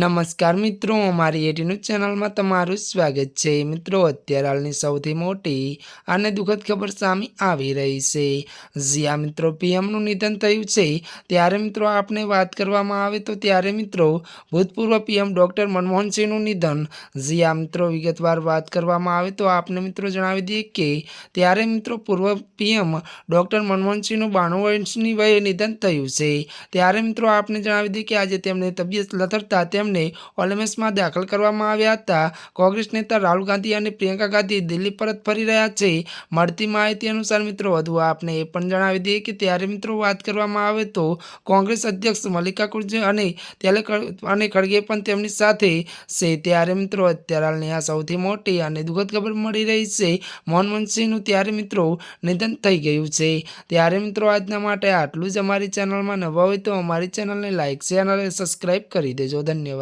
નમસ્કાર મિત્રો, અમારી એટી ન્યૂઝ ચેનલમાં તમારું સ્વાગત છે. મિત્રો, અત્યારે હાલની સૌથી મોટી અને દુઃખદ ખબર સામે આવી રહી છે. જ્યાં મિત્રો, પીએમનું નિધન થયું છે. ત્યારે મિત્રો આપણે વાત કરવામાં આવે તો ત્યારે મિત્રો, ભૂતપૂર્વ પીએમ ડૉક્ટર મનમોહનસિંહનું નિધન. જ્યાં મિત્રો, વિગતવાર વાત કરવામાં આવે તો આપને મિત્રો જણાવી દઈએ કે ત્યારે મિત્રો, પૂર્વ પીએમ ડૉક્ટર મનમોહનસિંહનું બાણું વર્ષની વયે નિધન થયું છે. ત્યારે મિત્રો, આપને જણાવી દઈએ કે આજે તેમની તબિયત લથડતા તેમને ઓલેમેસમાં દાખલ કરવામાં આવ્યા હતા. કોંગ્રેસ નેતા રાહુલ ગાંધી અને પ્રિયંકા ગાંધી દિલ્હી પરત ફરી રહ્યા છે. મળતી માહિતી અનુસાર મિત્રો, વધુ આપને એ પણ જણાવી દઈએ કે ત્યારે મિત્રો વાત કરવામાં આવે તો કોંગ્રેસ અધ્યક્ષ મલ્લિકાર્જુન અને ત્યારે અને ખડગે પણ તેમની સાથે છે. ત્યારે મિત્રો, અત્યારે આ સૌથી મોટી અને દુઃખદ ખબર મળી રહી છે. મનમોહનસિંહનું ત્યારે મિત્રો નિધન થઈ ગયું છે. ત્યારે મિત્રો, આજના માટે આટલું જ અમારી ચેનલમાં નવા હોય તો અમારી ચેનલને લાઇક શેર અને સબસ્ક્રાઈબ કરી દેજો. ધન્યવાદ.